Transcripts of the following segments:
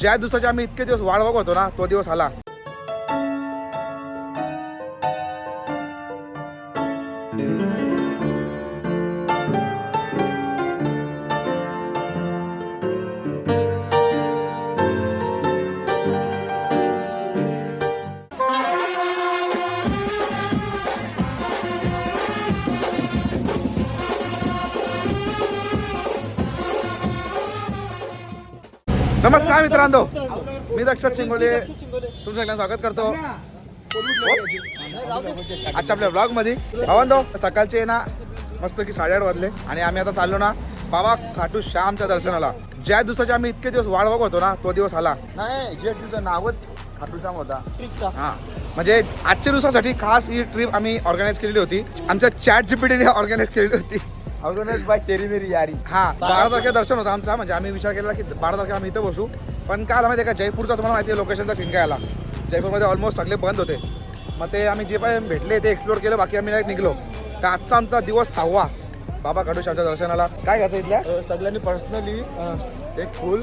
ज्या दिवसाचे आम्ही इतके दिवस वाढ बघत होतो ना तो दिवस आला. नमस्कार मित्रांनो. मी दक्षत शिंगोले. तुमचं सगळ्यांना स्वागत करतो. आजच्या आपल्या ब्लॉगमध्ये भावंदो सकाळचे ना मस्त की साडेआठ वाजले आणि आम्ही आता चाललो ना बाबा खाटू श्यामच्या दर्शनाला. ज्या दिवसाचे आम्ही इतके दिवस वाढ बघत होतो ना तो दिवस आला. नाही जे ट्रिपचं नावच खाटूश्याम होता. ट्रिपचा हा. म्हणजे आजच्या दिवसासाठी खास ही ट्रिप आम्ही ऑर्गनाईज केलेली होती. आमच्या चॅट जीपीटीने ऑर्गनाईज केलेली होती. ऑर्गनाइज बाय तेरी मेरी यारी. हा. बारा तारखेला दर्शन होतं आमचा म्हणजे आम्ही विचार केला की बारा तारखेला आम्ही इथं बसू. पण काय आला माहिती का जयपूरचा तुम्हाला माहिती आहे लोकेशनचा सीन काय आला जयपूरमध्ये ऑलमोस्ट सगळे बंद होते. मग ते आम्ही जे पण भेटले ते एक्सप्लोर केलं बाकी आम्ही नाही निघलो. तर आजचा आमचा दिवस सहावा. बाबा कडूशामच्या दर्शनाला. काय घ्यायचं इथल्या? सगळ्यांनी पर्सनली एक फुल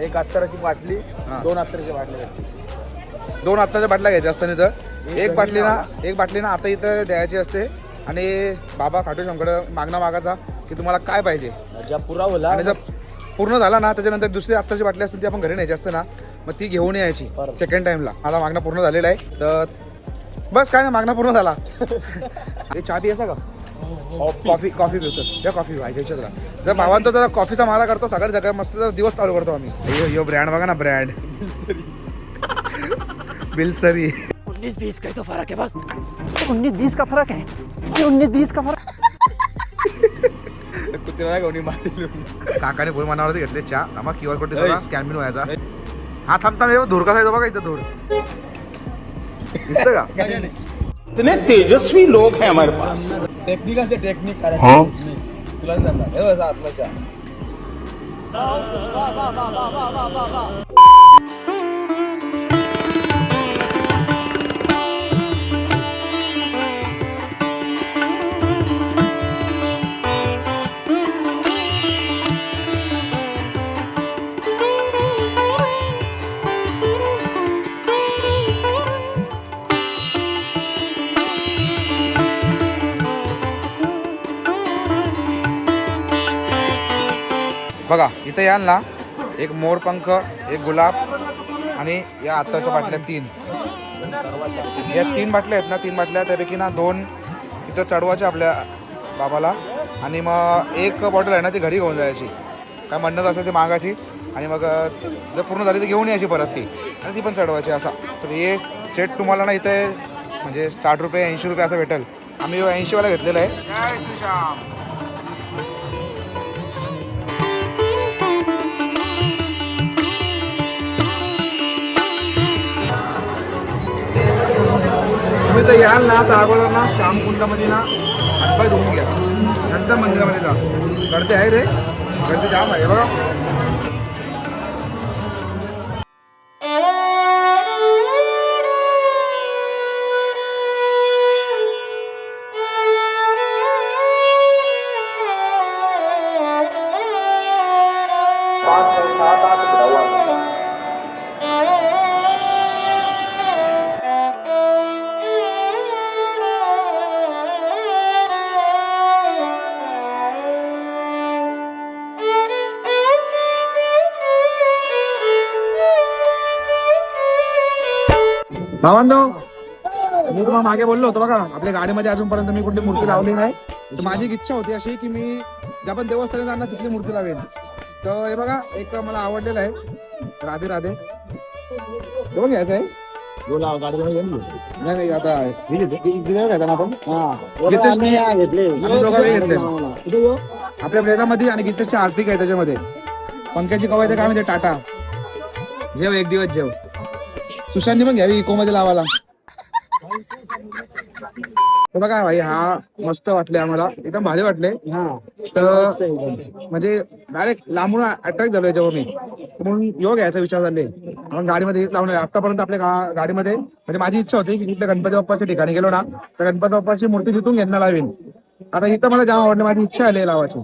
एक अत्तराची बाटली. दोन अत्तराची बाटली भेटली. दोन आत्ताच्या बाटल्या घ्यायच्या असतं इथं एक बाटली ना. एक बाटली ना आता इथं द्यायची असते. आणि बाबा खाटूशामकडं मागणं मागायचा की तुम्हाला काय पाहिजे. ज्या पुरा होला आणि जर पूर्ण झाला ना त्याच्यानंतर दुसरी आत्ताची बाटली असते ती आपण घरी न्यायची असते ना मग ती घेऊन यायची बरोबर. सेकंड टाइमला माझा मागणं पूर्ण झालेला आहे तर बस काय ना मागणं पूर्ण झाला. हे चहा पियाचा का? कॉफी कॉफी पिवतो या कॉफी पाहिजे जर. भावांतो जरा कॉफीचा मारा करतो सगळ्या जगा मस्त जरा दिवस चालू करतो आम्ही. अयो यो ब्रँड बघा ना ब्रँड बिलसरी. उन्नीस बीस का ही तो फर्क है बस। उन्नीस बीस का फर्क है? ये उन्नीस बीस का फर्क कुत्र्याला मारली? काकाने भूल मनावरती घेतले चहा. आम्हा क्यू आर कोड स्कॅन बिन व्हायचा. हा थांब थांब हे धूर कसा येतो बघा इथं धूर. दिसतं का? इतने तेजस्वी लोग हैं हमारे पास। टेक्निक असते टेक्निक करायचं. टेक्निक तुला हे बघ, आतला बघा इथं याल ना एक मोरपंख एक गुलाब आणि या आत्ताच्या बाटल्या तीन. या तीन बाटल्या आहेत ना तीन बाटल्या त्यापैकी ना दोन तिथं चढवायच्या आपल्या बाबाला. आणि मग एक बॉटल आहे ना ती घरी घेऊन जायची. काय म्हणणं असेल ती मागायची. आणि मग जर पूर्ण झाली तर घेऊन यायची परत ती. आणि ती पण चढवायची असा. तर हे सेट तुम्हाला ना इथे म्हणजे साठ रुपये ऐंशी रुपये असं भेटेल. आम्ही ऐंशीवाला घेतलेला आहे. तुम्ही तर याल ना तर अगोदर ना श्यामकुंडामध्ये ना हातपाय धुवून घ्या. नंतर मंदिरामध्ये जा. गर्दी आहे रे. गर्दी जाम आहे. बघा. भावांनो मी तुम्हाला मागे बोललो होतो बघा आपल्या गाडीमध्ये अजूनपर्यंत मी कुठली मूर्ती लावली नाही. तर माझी इच्छा होती अशी की मी ज्या पण देवस्थानी जाणार तिथली मूर्ती लावेन. तर हे बघा एक मला आवडलेलं आहे. राधे राधे. बघ घ्यायचं आहे. नाही नाही आता आपल्या ब्रेदामध्ये आणि गीतेशची आर्थिक आहे त्याच्यामध्ये. पंख्याची कवायत काय म्हणजे टाटा. जेव एक दिवस जेव. सुशांतनी पण घ्यावी इको मध्ये लावायला. तर बघा भाई हा मस्त वाटले आम्हाला. एकदम भारी वाटले तर म्हणजे डायरेक्ट लांबून अट्रॅक्ट झालो याच्यावर मी. म्हणून योग घ्यायचा विचार झाले. आपण गाडीमध्ये आहे. आतापर्यंत आपल्या गाडीमध्ये म्हणजे माझी इच्छा होती की कुठल्या गणपती बाप्पाच्या ठिकाणी गेलो ना तर गणपती बाप्पाची मूर्ती तिथून घेणं लावेन. आता इथं मला जाम आवडलं. माझी इच्छा आली आहे लावायची.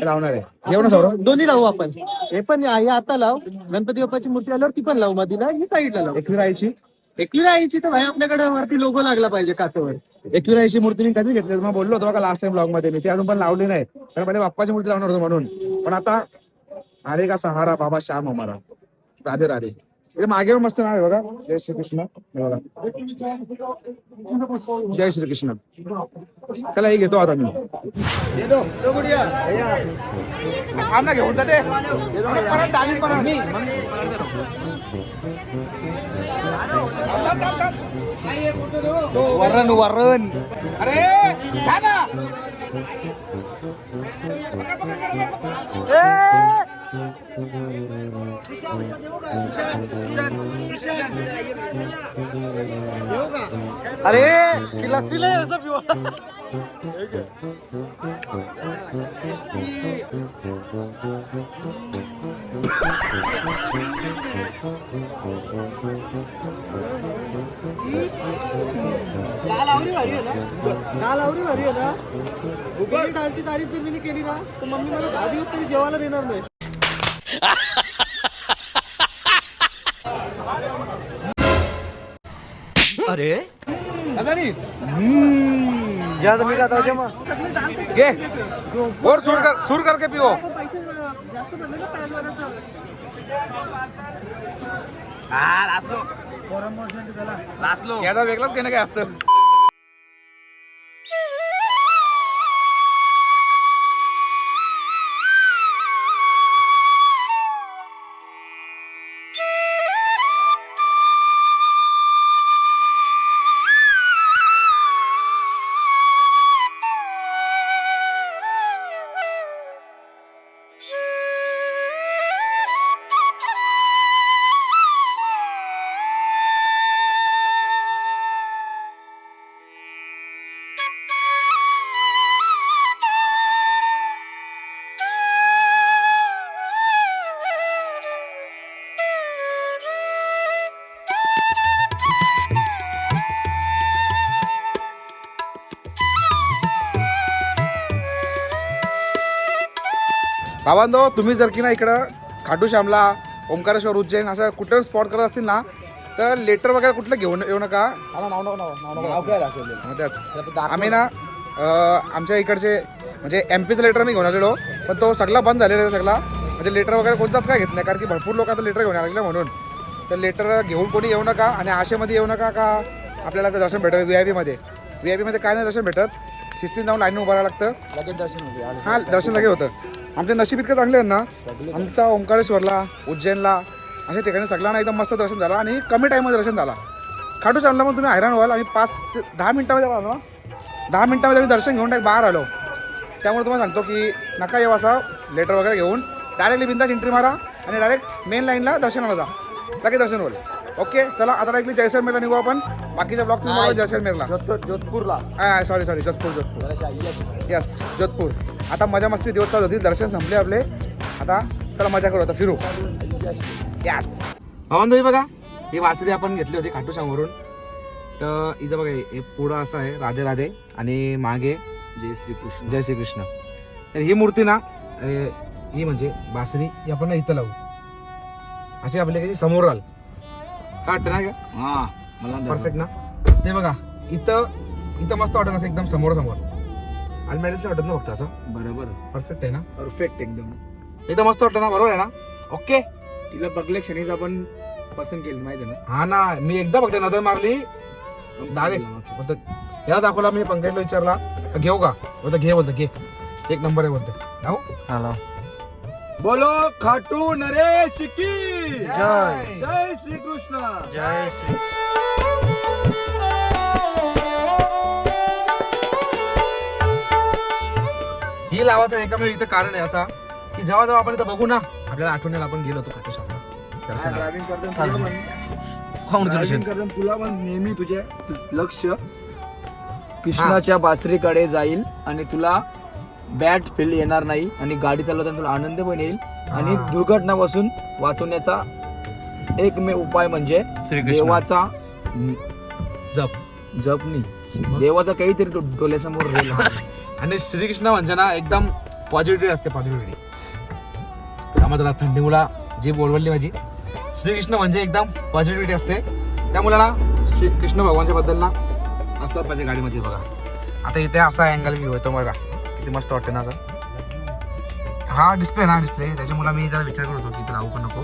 लावणार आहे. सौरव दोन्ही लावू आपण. हे पण हे आता लाव. गणपती बाप्पाची मूर्ती आल्यावर ती पण लावू. मधीला ही साईडला लावू. एकविरायची एकविराईची तर भाई आपल्याकडे वरती लोगो लागला पाहिजे काचेवर. एकविरायची मूर्ती मी कधी घेतली मग बोललो होतो बघा लास्ट टाइम ब्लॉगमध्ये. मी ती अजून पण लावली नाही. कारण पहिले बाप्पाची मूर्ती लावणार होतो म्हणून. पण आता अरे का सहारा बाबा श्याम हमारा. राधे राधे. हे मागे मस्त नाव आहे बघा जय श्रीकृष्ण हे बघा जय श्रीकृष्ण चला हे घेतो आता मी थांब ना घेऊन जाते. वरण वरण अरे ना अरे लस्सी लय असं पिवा. भारी आहे ना? डाल भारी आहे ना? उगाच तारीफ जर मी केली ना तर मम्मी मला दहा दिवस तरी जेवायला देणार नाही. अरे? ज्या मी का आता मग. घे. और सुर कर सुर करके पिओ. पैसे जास्त भरले ना पॅनवाल्याचं याचा वेगळाच काही ना काय असतं? बाबांनो तुम्ही जर की ना इकडं खाटू श्यामला ओंकारेश्वर उज्जैन असं कुठलं स्पॉट करत असतील ना तर लेटर वगैरे कुठलं घेऊन येऊ नका. त्याच. आम्ही ना आमच्या इकडचे म्हणजे एम पीचं लेटर मी घेऊन आलेलो पण तो सगळा बंद झालेला आहे सगळा. म्हणजे लेटर वगैरे कोणताच काय घेत नाही कारण की भरपूर लोक आता लेटर घेऊन आलेले म्हणून. तर लेटर घेऊन कोणी येऊ नका आणि आशेमध्ये येऊ नका का आपल्याला ते दर्शन भेटत व्ही आय पीमध्ये व्ही आय पीमध्ये काय नाही दर्शन भेटत. शिस्तीत जाऊन लाईन उभं राहावं लागतं. लगेच दर्शन होते हा दर्शन लगे होतं. आमचे नशीब इतकं चांगले आहेत ना. आमचा ओंकारेश्वरला उज्जैनला अशा ठिकाणी सगळ्यांना एकदम मस्त दर्शन झालं आणि कमी टाईममध्ये दर्शन झाला. खाटू श्यामला मग तुम्ही हैराण व्हाल आम्ही पाच ते दहा मिनिटामध्ये आलो ना दहा मिनिटामध्ये आम्ही दर्शन घेऊन बाहेर आलो. त्यामुळे तुम्हाला सांगतो की नका येऊ असा लेटर वगैरे घेऊन. डायरेक्टली बिंदास एंट्री मारा आणि डायरेक्ट मेन लाईनला दर्शनाला जा. लगेच दर्शन होईल. ओके चला आता डायरेक्टली जयसलमेरला निघू आपण. बाकीचा ब्लॉग तुम्ही बघा जयसलमेरला. जोधपूरला. Hi sorry sorry Jodhpur Jodhpur. Yes Jodhpur. आता मजा मस्ती दिवस चालू होती दर्शन संपले आपले. आता चला मजा करू आता फिरू. यस भवन तुम्ही बघा ही वासरी आपण घेतली होती खाटू श्यामवरून तर इथं बघा हे- हे पुढं असं आहे राधे राधे आणि मागे जय श्रीकृष्ण. जय श्रीकृष्ण. तर ही मूर्ती ना ही म्हणजे बासरी ही आपण इथं लावू. अशी आपल्या काही समोर काय वाटतं ना का? हा मला परफेक्ट ना? ते बघा इथं इथं मस्त वाटत असं एकदम समोर समोर आणि मॅरेज वाटत ना फक्त असं. बरोबर. परफेक्ट आहे ना? परफेक्ट एकदम. इथं मस्त वाटतं ना बरोबर आहे ना? ओके तिला बघल्या क्षणीच आपण पसंत केली माहिती आहे हा ना मी एकदा फक्त नजर मारली. डायरेक्ट बोलतो याला दाखवला मी पंकजला विचारला. घेऊ का? बोलतो घे बोलतो घे. एक नंबर आहे बोलतो जाऊ. ना बोलो खाटू नरेश की? जय. जय श्री कृष्ण. जय श्री ही लावायचं एकमेव इथं कारण आहे असा की जेव्हा जेव्हा आपण इथं बघू ना आपल्याला आठवणीला आपण गेलो होतो खाटू श्यामला दर्शनाला ड्रायव्हिंग करताना तुला पण Congratulations. ड्रायव्हिंग करताना तुला पण नेहमी तुझे लक्ष कृष्णाच्या बासरीकडे जाईल आणि तुला बॅट फील येणार नाही आणि गाडी चालवताना तुला आनंद पण येईल. आणि. दुर्घटनापासून वाचवण्याचा एकमेव उपाय म्हणजे श्रीकृष्ण. देवाचा जप. जप नाही. देवाचा काहीतरी डो- डोळ्यासमोर. आणि श्रीकृष्ण म्हणजे ना एकदम पॉझिटिव्हिटी असते पॉझिटिव्हिटी त्यामुळे थंडी मुला जी बोलवली माझी. श्रीकृष्ण म्हणजे एकदम पॉझिटिव्हिटी असते. त्या मुलाला श्री कृष्ण भगवानच्या बद्दल ना असलं पाहिजे गाडीमध्ये बघा. आता इथे असा अँगल मी होतो बघा. किती मस्त वाटते ना असं. हा डिस्प्ले ना डिस्प्ले त्याच्यामुळे मी जरा विचार करत होतो की इथे लावू नको.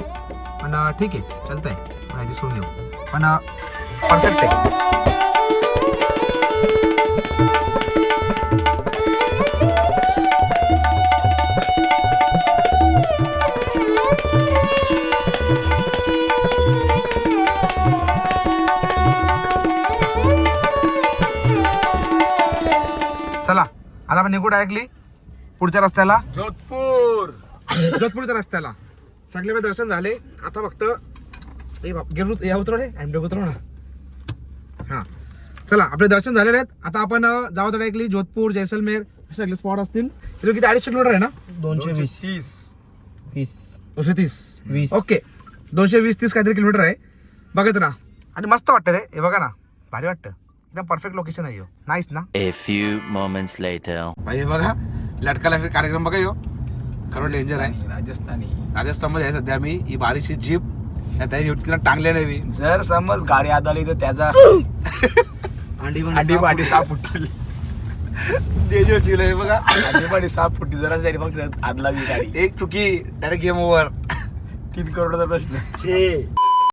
पण ठीक आहे चालतं आहे पण ॲडजस्ट करून घेऊ पण परफेक्ट आहे. चला आता आपण निघू डायरेक्टली पुढच्या रस्त्याला. जोधपूर. जोधपूरच्या रस्त्याला. सगळे वेळ दर्शन झाले. आता फक्त ए बाप गेलो या उतरो रे आयम उतरो ना हां. चला आपले दर्शन झालेले आहेत. आता आपण जाऊ डायरेक्टली जोधपूर जैसलमेर हे सगळे स्पॉट असतील. तिथे किती? अडीचशे किलोमीटर आहे ना? दोनशे वीस. तीस. वीस. दोनशे तीस. वीस. ओके. दोनशे वीस तीस काहीतरी किलोमीटर आहे. बघत ना आणि मस्त वाटतं रे. हे बघा ना. भारी वाटतं. एकदम परफेक्ट लोकेशन आहे नाईस ना? Few moments later. भाई हे बघा. लटका लटका कार्यक्रम बघा यो. खरं डेंजर आहे. राजस्थानी राजस्थानमध्ये आहे सध्या मी ही बारीकशी जीप त्या युवतीला टांगले नाही मी जर समज गाडी आदळली तर त्याचा अंडी अंडी पाठी साप फुटली. जे जे आहे बघा. अंडी पाठी साप फुटली. जरा तरी फक्त आदलावी गाडी. एक चुकी डायरेक्ट गेम ओव्हर तीन करोडाचा प्रश्न. छे.